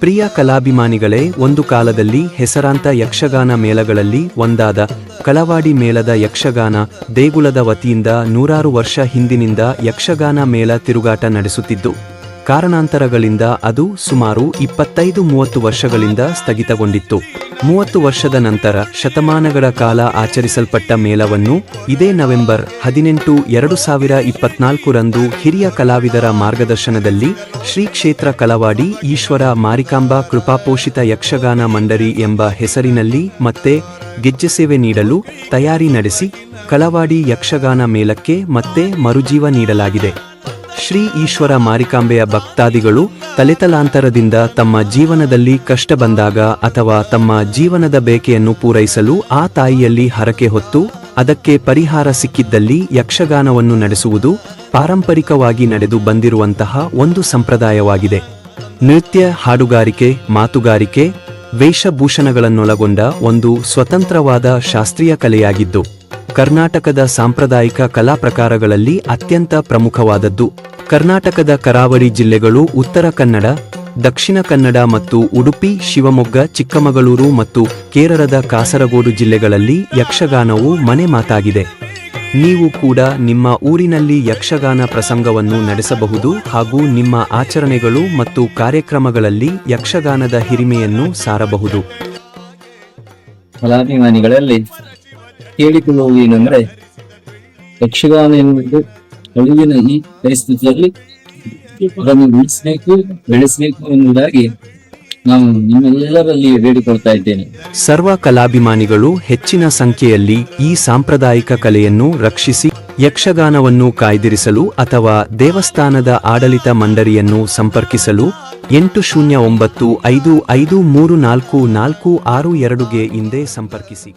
ಪ್ರಿಯ ಕಲಾಭಿಮಾನಿಗಳೇ, ಒಂದು ಕಾಲದಲ್ಲಿ ಹೆಸರಾಂತ ಯಕ್ಷಗಾನ ಮೇಳಗಳಲ್ಲಿ ಒಂದಾದ ಕಳವಾಡಿ ಮೇಳದ ಯಕ್ಷಗಾನ ದೇಗುಲದ ವತಿಯಿಂದ ನೂರಾರು ವರ್ಷ ಹಿಂದಿನಿಂದ ಯಕ್ಷಗಾನ ಮೇಳ ತಿರುಗಾಟ ನಡೆಸುತ್ತಿದ್ದು, ಕಾರಣಾಂತರಗಳಿಂದ ಅದು ಸುಮಾರು ಇಪ್ಪತ್ತೈದು ಮೂವತ್ತು ವರ್ಷಗಳಿಂದ ಸ್ಥಗಿತಗೊಂಡಿತ್ತು. ಮೂವತ್ತು ವರ್ಷದ ನಂತರ ಶತಮಾನಗಳ ಕಾಲ ಆಚರಿಸಲ್ಪಟ್ಟ ಮೇಳವನ್ನು ಇದೇ ನವೆಂಬರ್ ಹದಿನೆಂಟು ಎರಡು ಸಾವಿರ ಇಪ್ಪತ್ನಾಲ್ಕರಂದು ಹಿರಿಯ ಕಲಾವಿದರ ಮಾರ್ಗದರ್ಶನದಲ್ಲಿ ಶ್ರೀ ಕ್ಷೇತ್ರ ಕಲವಾಡಿ ಈಶ್ವರ ಮಾರಿಕಾಂಬಾ ಕೃಪಾಪೋಷಿತ ಯಕ್ಷಗಾನ ಮಂಡಳಿ ಎಂಬ ಹೆಸರಿನಲ್ಲಿ ಮತ್ತೆ ಗೆಜ್ಜೆ ಸೇವೆ ನೀಡಲು ತಯಾರಿ ನಡೆಸಿ ಕಲವಾಡಿ ಯಕ್ಷಗಾನ ಮೇಳಕ್ಕೆ ಮತ್ತೆ ಮರುಜೀವ ನೀಡಲಾಗಿದೆ. ಶ್ರೀ ಈಶ್ವರ ಮಾರಿಕಾಂಬೆಯ ಭಕ್ತಾದಿಗಳು ತಲೆತಲಾಂತರದಿಂದ ತಮ್ಮ ಜೀವನದಲ್ಲಿ ಕಷ್ಟ ಬಂದಾಗ ಅಥವಾ ತಮ್ಮ ಜೀವನದ ಬೇಕೆಯನ್ನು ಪೂರೈಸಲು ಆ ತಾಯಿಯಲ್ಲಿ ಹರಕೆ ಹೊತ್ತು ಅದಕ್ಕೆ ಪರಿಹಾರ ಸಿಕ್ಕಿದ್ದಲ್ಲಿ ಯಕ್ಷಗಾನವನ್ನು ನಡೆಸುವುದು ಪಾರಂಪರಿಕವಾಗಿ ನಡೆದು ಬಂದಿರುವಂತಹ ಒಂದು ಸಂಪ್ರದಾಯವಾಗಿದೆ. ನೃತ್ಯ, ಹಾಡುಗಾರಿಕೆ, ಮಾತುಗಾರಿಕೆ, ವೇಷಭೂಷಣಗಳನ್ನೊಳಗೊಂಡ ಒಂದು ಸ್ವತಂತ್ರವಾದ ಶಾಸ್ತ್ರೀಯ ಕಲೆಯಾಗಿದ್ದು, ಕರ್ನಾಟಕದ ಸಾಂಪ್ರದಾಯಿಕ ಕಲಾ ಪ್ರಕಾರಗಳಲ್ಲಿ ಅತ್ಯಂತ ಪ್ರಮುಖವಾದದ್ದು. ಕರ್ನಾಟಕದ ಕರಾವಳಿ ಜಿಲ್ಲೆಗಳು ಉತ್ತರ ಕನ್ನಡ, ದಕ್ಷಿಣ ಕನ್ನಡ ಮತ್ತು ಉಡುಪಿ, ಶಿವಮೊಗ್ಗ, ಚಿಕ್ಕಮಗಳೂರು ಮತ್ತು ಕೇರಳದ ಕಾಸರಗೋಡು ಜಿಲ್ಲೆಗಳಲ್ಲಿ ಯಕ್ಷಗಾನವು ಮನೆ ಮಾತಾಗಿದೆ. ನೀವು ಕೂಡ ನಿಮ್ಮ ಊರಿನಲ್ಲಿ ಯಕ್ಷಗಾನ ಪ್ರಸಂಗವನ್ನು ನಡೆಸಬಹುದು ಹಾಗೂ ನಿಮ್ಮ ಆಚರಣೆಗಳು ಮತ್ತು ಕಾರ್ಯಕ್ರಮಗಳಲ್ಲಿ ಯಕ್ಷಗಾನದ ಹಿರಿಮೆಯನ್ನು ಸಾರಬಹುದು. ಕಲಾಭಿಮಾನಿಗಳಲ್ಲಿ ಕೇಳಿಕೊಳ್ಳುವುದು ಏನಂದ್ರೆ, ಯಕ್ಷಗಾನ ಎನ್ನುವುದು ಅಳಿವಿನ ಈ ಪರಿಸ್ಥಿತಿಯಲ್ಲಿ ಅದನ್ನು ಉಳಿಸಬೇಕು, ಬೆಳೆಸಬೇಕು ಎನ್ನುವುದಾಗಿ ನಾನು ನಿಮ್ಮೆಲ್ಲರಲ್ಲಿ ಬೇಡಿಕೊಳ್ತಾ ಇದ್ದೇನೆ. ಸರ್ವ ಕಲಾಭಿಮಾನಿಗಳು ಹೆಚ್ಚಿನ ಸಂಖ್ಯೆಯಲ್ಲಿ ಈ ಸಾಂಪ್ರದಾಯಿಕ ಕಲೆಯನ್ನು ರಕ್ಷಿಸಿ ಯಕ್ಷಗಾನವನ್ನು ಕಾಯ್ದಿರಿಸಲು ಅಥವಾ ದೇವಸ್ಥಾನದ ಆಡಳಿತ ಮಂಡಳಿಯನ್ನು ಸಂಪರ್ಕಿಸಲು ಎಂಟು ಶೂನ್ಯ ಒಂಬತ್ತು ಐದು ಐದು ಮೂರು ನಾಲ್ಕು ನಾಲ್ಕು ಆರು ಎರಡುಗೆ ಹಿಂದೆ ಸಂಪರ್ಕಿಸಿ.